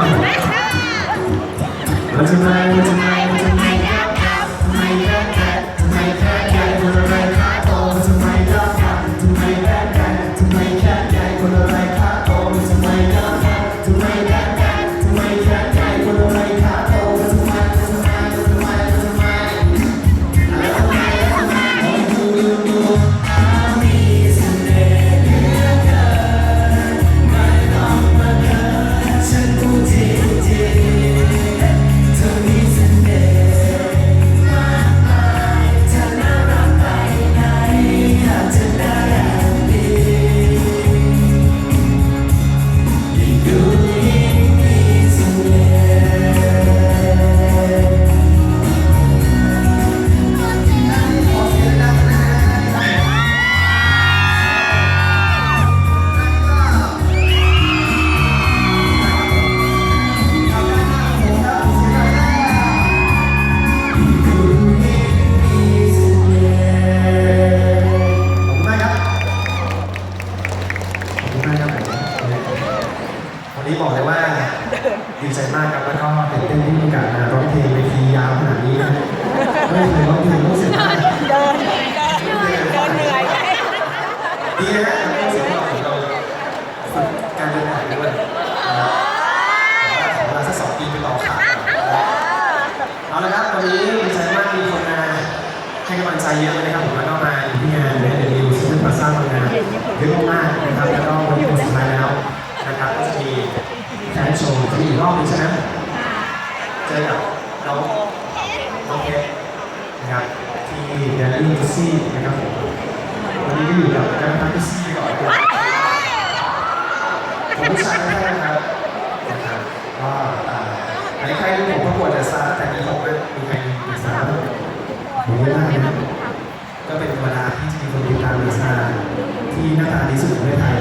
มันจะไม่มันจะไม่มันจะไม่แล้วครับไม่แล้วกันไม่แค่ใหญ่เมื่อไรขาโตทำไมแล้วครับทำไมแล้วกันทำไม ดีใจมากครับแล้วก็เป็นเต้นที่มีการมา โอเคสนะครับที่แดนนี่ดิซี่นะครับผมวันนี้ก็อยู่กับการทำดิซี่ก่อนผมผู้ชายแค่นะครับนะครับก็ในใครรู้ผมประกวดแต่สาร์แต่นี้ผมก็มีใครมีสตาร์ผมไม่ได้ก็เป็นธรรมดาที่จะมีคนติดตามดิซาที่หน้าตาดีสุดในไทย